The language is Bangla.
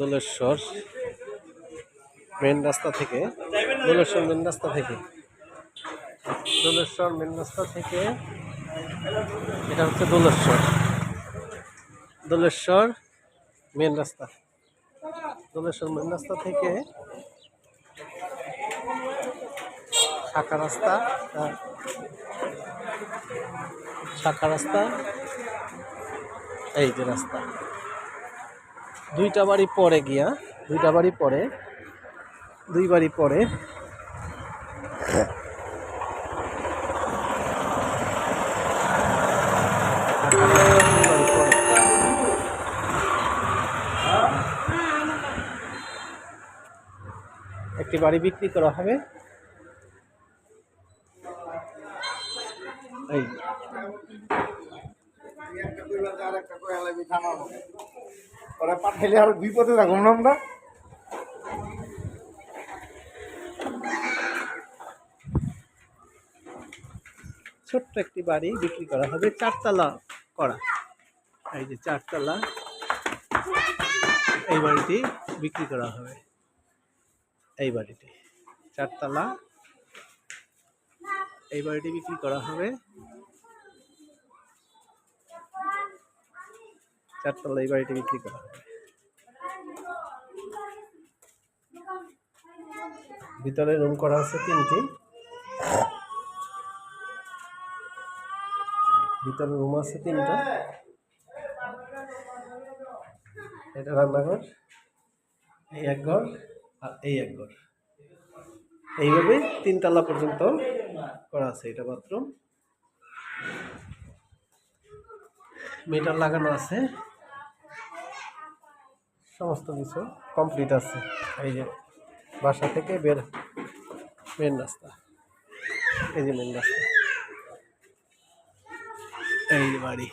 দোলেশ্বর মেন রাস্তা থেকে, দোলেশ্বর মেন রাস্তা থেকে, দোলেশ্বর মেন রাস্তা থেকে, এটা হচ্ছে দোলেশ্বর দোলেশ্বর মেন রাস্তা, দোলেশ্বর মেন রাস্তা থেকে শাখা রাস্তা আর শাখা রাস্তা, এই যে রাস্তা। দুইটা বাড়ি পরে গিয়া, দুইটা বাড়ি পরে, দুই বাড়ি পরে। একটি বাড়ি বিক্রি করা হবে এই ওরা পাঠাইলে আর বিপদে থাকুন না আমরা। ছোট্ট একটি বাড়ি বিক্রি করা হবে, চারতলা করা। এই যে চারতলা, এই বাড়িটি বিক্রি করা হবে। এই বাড়িটি, চারতলা। এই বাড়িটি বিক্রি করা হবে। চারতলা এই বাড়িটি বিক্রি করা ভিতরে রুম করা আছে তিনটি। ভিতরে রুম আছে তিনটা। এটা রান্নাঘর, এই এক ঘর আর এই এক ঘর। এইভাবে তিনতলা পর্যন্ত করা আছে এটা বাথরুম। মিটার লাগানো আছে। সমস্ত কিছু কমপ্লিট আছে। এই যে বাসা থেকে বের মেন রাস্তা। এই যে মেন রাস্তা। এই বাড়ি।